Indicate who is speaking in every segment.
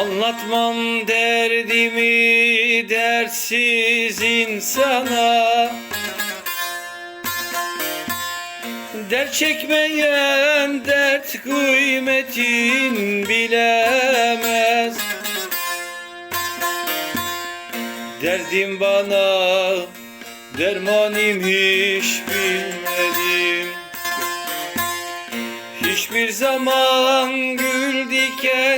Speaker 1: Anlatmam derdimi dersiz insana. Dert çekmeyen dert kıymetin bilemez. Derdim bana dermanim hiç bilmedim. Hiçbir zaman gül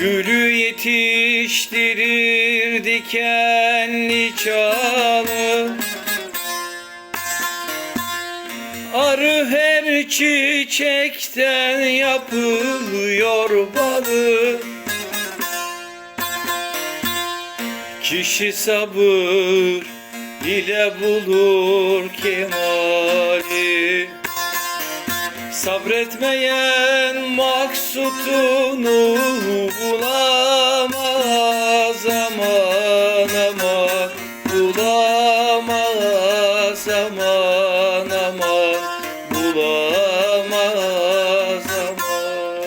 Speaker 1: Gülü yetiştirir dikenli çalı Arı her çiçekten yapıyor balı. Kişi sabır ile bulur kemali Sabretmeyen maksutunu bulamaz aman aman. Bulamaz aman aman. Bulamaz aman.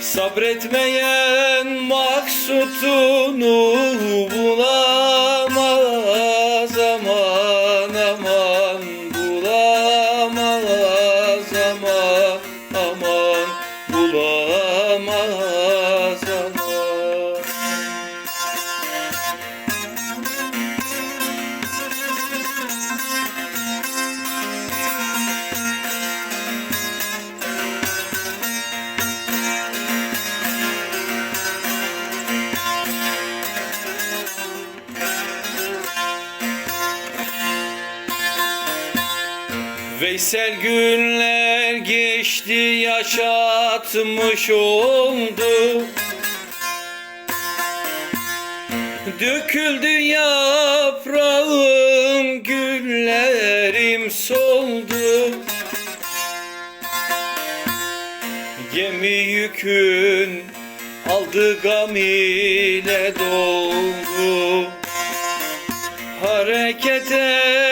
Speaker 1: Sabretmeyen maksutunu bulamaz Veysel günler geçti yaşatmış oldu. Döküldü yaprağım güllerim soldu. Gemi yükün aldı gam ile doldu. Harekete